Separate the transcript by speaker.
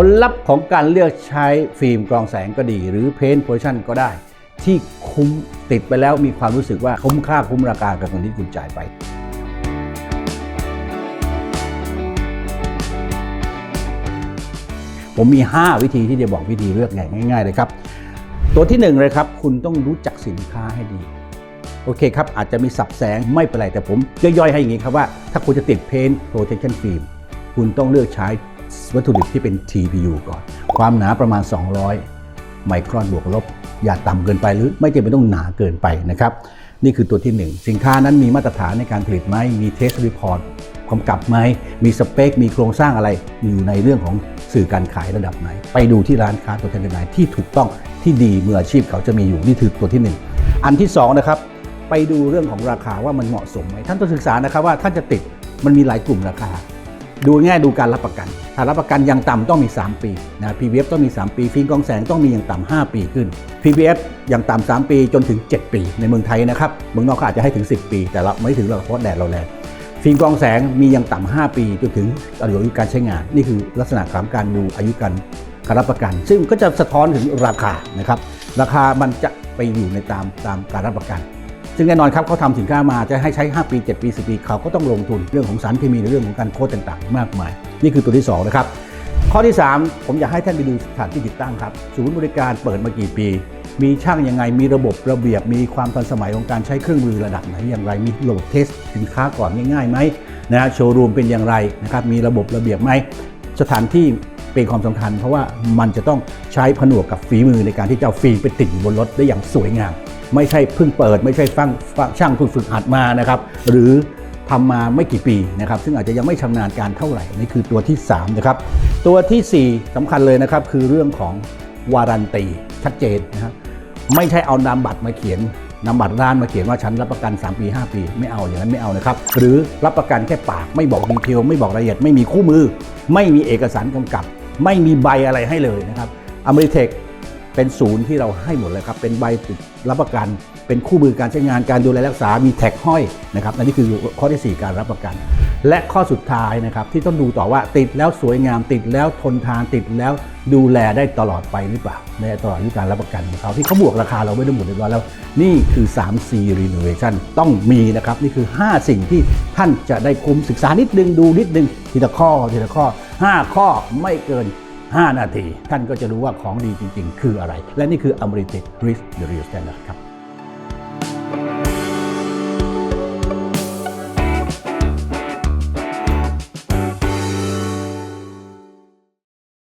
Speaker 1: ผลลัพธ์ของการเลือกใช้ฟิล์มกรองแสงก็ดี หรือเพนโพชั่นก็ได้ ที่คุ้มติดไปแล้วมีความรู้สึกว่าคุ้มค่าคุ้มราคากับเงินที่คุณจ่ายไปผมมี 5 วิธีที่จะบอกวิธีเลือกง่ายๆเลยครับ ตัวที่1เลยครับ คุณต้องรู้จักสินค้าให้ดี โอเคครับ อาจจะมีสับแสงไม่เป็นไรแต่ผมย่อยๆให้อย่างนี้ครับว่า ถ้าคุณจะติด Paint Protection Film คุณต้องเลือกใช้ วัตถุดิบที่เป็น TPU ก่อน ความหนาประมาณ 200 ไมครอนบวกลบ อย่าต่ำเกินไปหรือไม่จำเป็นต้องหนาเกินไปนะครับ นี่คือตัวที่ 1 สินค้านั้นมีมาตรฐานในการผลิตไหมมีเทสรีพอร์ตกำกับไหมมีสเปค มีโครงสร้างอะไรอยู่ในเรื่องของสื่อการขายระดับไหน ไปดูที่ร้านค้าตัวแทนจำหน่ายที่ถูกต้องที่ดีมืออาชีพเขาจะมีอยู่นี่คือตัวที่หนึ่งอันที่สองนะครับไปดูเรื่องของราคาว่ามันเหมาะสมไหมท่านต้องศึกษานะครับว่าท่านจะติดมันมีหลายกลุ่มราคา ดูง่ายดูการรับประกัน ถ้ารับประกันอย่างต่ำต้องมี 3 ปีนะ PVF ต้องมี 3 ปี ฟิล์มกองแสงต้องมีอย่างต่ำ5ปีขึ้น PVF อย่างต่ำ3ปีจนถึง 7 ปี ในเมืองไทยนะครับ เมืองนอกาอาจจะให้ถึง 10 ปี แต่เราไม่ถึงหรอกเพราะแดดเราแรง ฟิล์มกองแสงมีอย่างต่ำ5ปีจนถึงอายุการใช้งาน นี่คือลักษณะของการดูอายุการการรับประกัน ซึ่งก็จะสะท้อนถึงราคานะครับ ราคามันจะไปอยู่ในตามตามการรับประกัน ซึ่งแน่นอนครับเขาทำสินค้ามาจะให้ใช้ 5 ปี 7 ปี 10 ปี เขาก็ต้องลงทุนเรื่องของสารเคมีในเรื่องของการโค้ดต่างๆ มากมาย นี่คือตัวที่2นะครับข้อที่ 3 ผมอยากให้ท่านไปดูสถานที่ติดตั้งครับศูนย์บริการเปิดมากี่ปี มีช่างยังไงมีระบบระเบียบมีความทันสมัยของการใช้เครื่องมือระดับไหนอย่างไร มีระบบเทสสินค้าก่อนง่ายๆไหมนะฮะโชว์รูมเป็นอย่างไรนะครับมีระบบระเบียบไหมสถานที่เป็นความสำคัญ เพราะว่ามันจะต้องใช้ผนวกกับฝีมือในการที่จะฟิล์มไปติดอยู่บนรถได้อย่างสวยงาม ไม่ใช่เพิ่งเปิด ไม่ใช่ฟังฟังช่างเพิ่งฝึกหัดมานะครับ หรือทำมาไม่กี่ปีนะครับ ซึ่งอาจจะยังไม่ชำนาญการเท่าไหร่นี่คือตัวที่3นะครับตัวทีสี่4สำคัญเลยนะครับ คือเรื่องของวารันตีชัดเจนนะครับไม่ใช่เอานามบัตรมาเขียนนามบัตรร้านมาเขียนว่าฉันรับประกัน 3 ปี 5 ปี ไม่เอาอย่างนั้นไม่เอานะครับหรือรับประกันแค่ปากไม่บอกดีเทลไม่บอกรายละเอียดไม่มีคู่มือ ไม่มีเอกสารกำกับ ไม่มีใบอะไรให้เลยนะครับอเมริเทค เป็นศูนย์ที่เราให้หมดเลยครับ เป็นใบติดรับประกัน เป็นคู่มือการใช้งานการดูแลรักษา มีแท็กห้อยนะครับนั่นนี่คือข้อที่ 4 การรับประกัน และข้อสุดท้ายนะครับที่ต้องดูต่อว่าติดแล้วสวยงามติดแล้วทนทานติดแล้วดูแลได้ตลอดไปหรือเปล่าในตลอดอายุการรับประกันของเขาที่เขาบวกราคาเราไว้ได้หมดเรียบร้อยแล้ว นี่คือ 3C Renovation ต้องมีนะครับ นี่คือ 5 สิ่งที่ท่านจะได้คุ้มศึกษานิดนึงดูนิดนึงทีละข้อทีละข้อ 5 ข้อไม่เกิน 5 นาที ท่านก็จะรู้ว่าของดีจริง ๆ คืออะไร และนี่คือ a m e r i t e c Risk the Real Standard ครับ